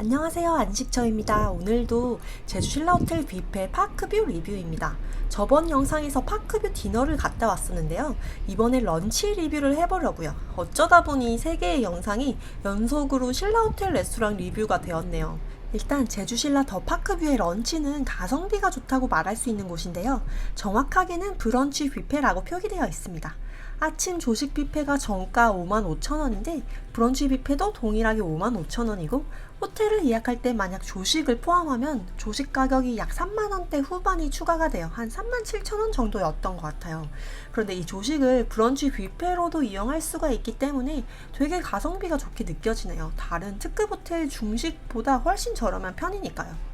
안녕하세요 안식처입니다. 오늘도 제주 신라호텔 뷔페 파크뷰 리뷰입니다. 저번 영상에서 파크뷰 디너를 갔다 왔었는데요. 이번에 런치 리뷰를 해보려고요. 어쩌다 보니 세 개의 영상이 연속으로 신라호텔 레스토랑 리뷰가 되었네요. 일단 제주 신라 더 파크뷰의 런치는 가성비가 좋다고 말할 수 있는 곳인데요. 정확하게는 브런치 뷔페라고 표기되어 있습니다. 아침 조식 뷔페가 정가 55,000원인데 브런치 뷔페도 동일하게 55,000원이고 호텔을 예약할 때 만약 조식을 포함하면 조식 가격이 약 3만원대 후반이 추가가 돼요. 한 37,000원 정도였던 것 같아요. 그런데 이 조식을 브런치 뷔페로도 이용할 수가 있기 때문에 되게 가성비가 좋게 느껴지네요. 다른 특급 호텔 중식보다 훨씬 저렴한 편이니까요.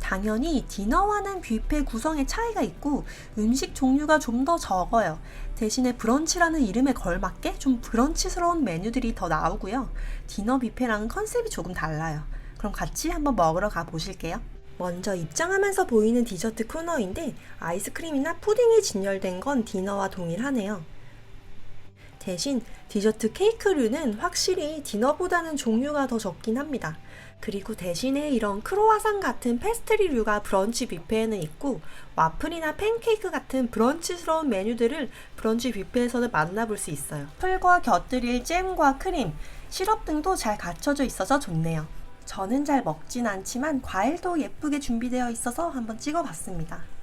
당연히 디너와는 뷔페 구성의 차이가 있고 음식 종류가 좀 더 적어요. 대신에 브런치라는 이름에 걸맞게 좀 브런치스러운 메뉴들이 더 나오고요. 디너 뷔페랑은 컨셉이 조금 달라요. 그럼 같이 한번 먹으러 가 보실게요. 먼저 입장하면서 보이는 디저트 코너인데 아이스크림이나 푸딩이 진열된 건 디너와 동일하네요. 대신 디저트 케이크류는 확실히 디너보다는 종류가 더 적긴 합니다. 그리고 대신에 이런 크로와상 같은 페스트리류가 브런치 뷔페에는 있고 와플이나 팬케이크 같은 브런치스러운 메뉴들을 브런치 뷔페에서는 만나볼 수 있어요. 풀과 곁들일 잼과 크림, 시럽 등도 잘 갖춰져 있어서 좋네요. 저는 잘 먹진 않지만 과일도 예쁘게 준비되어 있어서 한번 찍어봤습니다.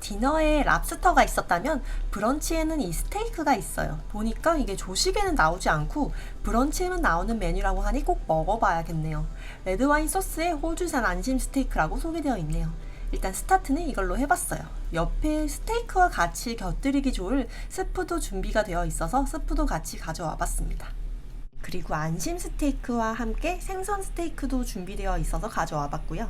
디너에 랍스터가 있었다면 브런치에는 이 스테이크가 있어요. 보니까 이게 조식에는 나오지 않고 브런치에만 나오는 메뉴라고 하니 꼭 먹어봐야겠네요. 레드와인 소스에 호주산 안심 스테이크라고 소개되어 있네요. 일단 스타트는 이걸로 해봤어요. 옆에 스테이크와 같이 곁들이기 좋을 스프도 준비가 되어 있어서 스프도 같이 가져와 봤습니다. 그리고 안심 스테이크와 함께 생선 스테이크도 준비되어 있어서 가져와 봤고요.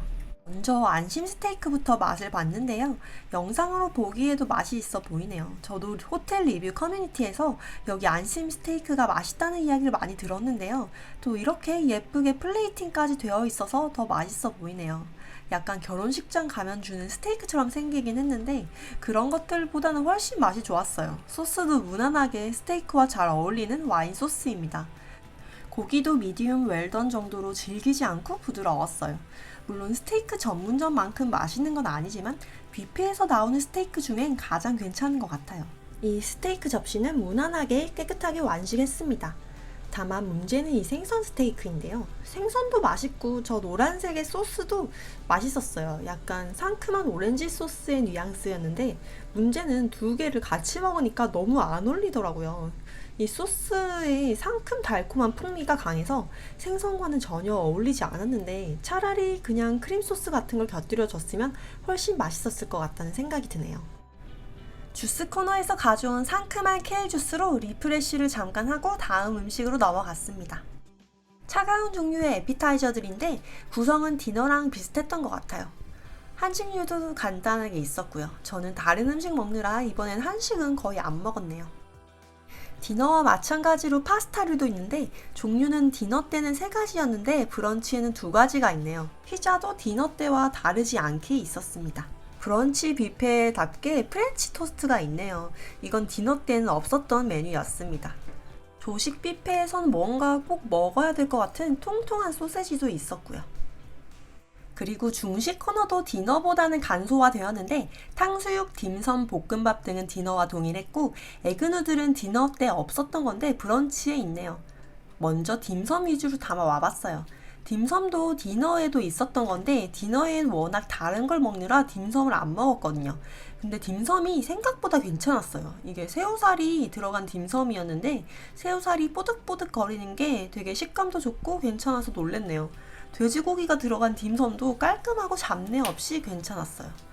먼저 안심 스테이크부터 맛을 봤는데요. 영상으로 보기에도 맛이 있어 보이네요. 저도 호텔 리뷰 커뮤니티에서 여기 안심 스테이크가 맛있다는 이야기를 많이 들었는데요. 또 이렇게 예쁘게 플레이팅까지 되어 있어서 더 맛있어 보이네요. 약간 결혼식장 가면 주는 스테이크처럼 생기긴 했는데 그런 것들보다는 훨씬 맛이 좋았어요. 소스도 무난하게 스테이크와 잘 어울리는 와인 소스입니다. 고기도 미디움 웰던 정도로 질기지 않고 부드러웠어요. 물론 스테이크 전문점만큼 맛있는 건 아니지만 뷔페에서 나오는 스테이크 중엔 가장 괜찮은 것 같아요. 이 스테이크 접시는 무난하게 깨끗하게 완식했습니다. 다만 문제는 이 생선 스테이크인데요. 생선도 맛있고 저 노란색의 소스도 맛있었어요. 약간 상큼한 오렌지 소스의 뉘앙스였는데 문제는 두 개를 같이 먹으니까 너무 안 어울리더라고요. 이 소스의 상큼 달콤한 풍미가 강해서 생선과는 전혀 어울리지 않았는데 차라리 그냥 크림 소스 같은 걸 곁들여 줬으면 훨씬 맛있었을 것 같다는 생각이 드네요. 주스 코너에서 가져온 상큼한 케일 주스로 리프레쉬를 잠깐 하고 다음 음식으로 넘어갔습니다. 차가운 종류의 에피타이저들인데 구성은 디너랑 비슷했던 것 같아요. 한식류도 간단하게 있었고요. 저는 다른 음식 먹느라 이번엔 한식은 거의 안 먹었네요. 디너와 마찬가지로 파스타류도 있는데 종류는 디너 때는 세 가지였는데 브런치에는 두 가지가 있네요. 피자도 디너 때와 다르지 않게 있었습니다. 브런치 뷔페답게 프렌치 토스트가 있네요. 이건 디너 때는 없었던 메뉴였습니다. 조식 뷔페에선 뭔가 꼭 먹어야 될 것 같은 통통한 소세지도 있었고요. 그리고 중식 코너도 디너보다는 간소화되었는데 탕수육, 딤섬, 볶음밥 등은 디너와 동일했고 에그누들은 디너 때 없었던 건데 브런치에 있네요. 먼저 딤섬 위주로 담아 와봤어요. 딤섬도 디너에도 있었던 건데 디너엔 워낙 다른 걸 먹느라 딤섬을 안 먹었거든요. 근데 딤섬이 생각보다 괜찮았어요. 이게 새우살이 들어간 딤섬이었는데 새우살이 뽀득뽀득 거리는 게 되게 식감도 좋고 괜찮아서 놀랬네요. 돼지고기가 들어간 딤섬도 깔끔하고 잡내 없이 괜찮았어요.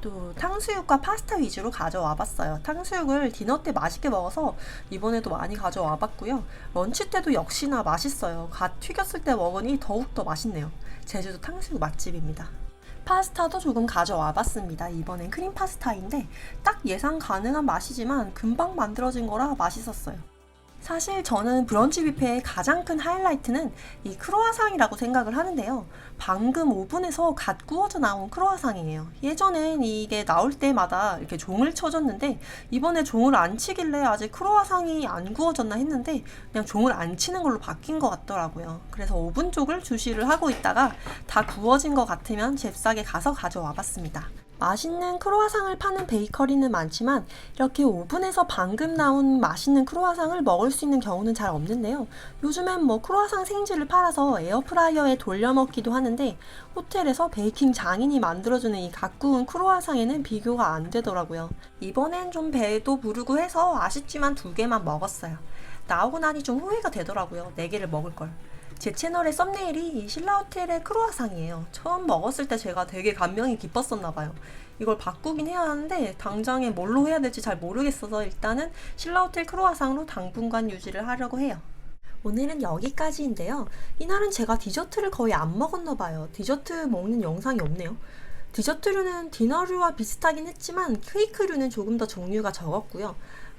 또 탕수육과 파스타 위주로 가져와 봤어요. 탕수육을 디너 때 맛있게 먹어서 이번에도 많이 가져와 봤고요. 런치 때도 역시나 맛있어요. 갓 튀겼을 때 먹으니 더욱더 맛있네요. 제주도 탕수육 맛집입니다. 파스타도 조금 가져와 봤습니다. 이번엔 크림 파스타인데 딱 예상 가능한 맛이지만 금방 만들어진 거라 맛있었어요. 사실 저는 브런치 뷔페의 가장 큰 하이라이트는 이 크로아상이라고 생각을 하는데요. 방금 오븐에서 갓 구워져 나온 크로아상이에요. 예전엔 이게 나올 때마다 이렇게 종을 쳐줬는데 이번에 종을 안 치길래 아직 크로아상이 안 구워졌나 했는데 그냥 종을 안 치는 걸로 바뀐 것 같더라고요. 그래서 오븐 쪽을 주시를 하고 있다가 다 구워진 것 같으면 잽싸게 가서 가져와 봤습니다. 맛있는 크로아상을 파는 베이커리는 많지만 이렇게 오븐에서 방금 나온 맛있는 크로아상을 먹을 수 있는 경우는 잘 없는데요. 요즘엔 뭐 크로아상 생지를 팔아서 에어프라이어에 돌려 먹기도 하는데 호텔에서 베이킹 장인이 만들어주는 이 가꾸운 크로아상에는 비교가 안 되더라고요. 이번엔 좀 배도 부르고 해서 아쉽지만 두 개만 먹었어요. 나오고 나니 좀 후회가 되더라고요. 네 개를 먹을 걸. 제 채널의 썸네일이 이 신라호텔의 크로아상이에요. 처음 먹었을 때 제가 되게 감명이 깊었었나 봐요. 이걸 바꾸긴 해야 하는데 당장에 뭘로 해야 될지 잘 모르겠어서 일단은 신라호텔 크로아상으로 당분간 유지를 하려고 해요. 오늘은 여기까지인데요. 이날은 제가 디저트를 거의 안 먹었나 봐요. 디저트 먹는 영상이 없네요. 디저트류는 디너류와 비슷하긴 했지만 케이크류는 조금 더 종류가 적었고요.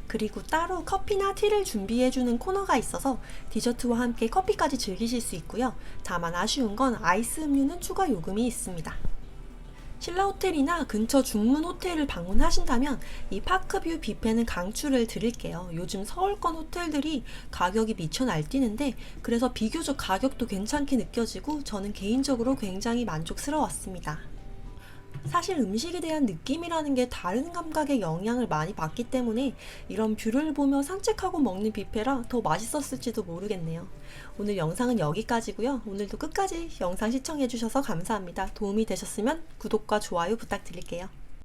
그리고 따로 커피나 티를 준비해주는 코너가 있어서 디저트와 함께 커피까지 즐기실 수 있고요. 다만 아쉬운 건 아이스 음료는 추가 요금이 있습니다. 신라 호텔이나 근처 중문 호텔을 방문하신다면 이 파크뷰 뷔페는 강추를 드릴게요. 요즘 서울권 호텔들이 가격이 미쳐 날뛰는데 그래서 비교적 가격도 괜찮게 느껴지고 저는 개인적으로 굉장히 만족스러웠습니다. 사실 음식에 대한 느낌이라는 게 다른 감각의 영향을 많이 받기 때문에 이런 뷰를 보며 산책하고 먹는 뷔페라 더 맛있었을지도 모르겠네요. 오늘 영상은 여기까지고요. 오늘도 끝까지 영상 시청해주셔서 감사합니다. 도움이 되셨으면 구독과 좋아요 부탁드릴게요.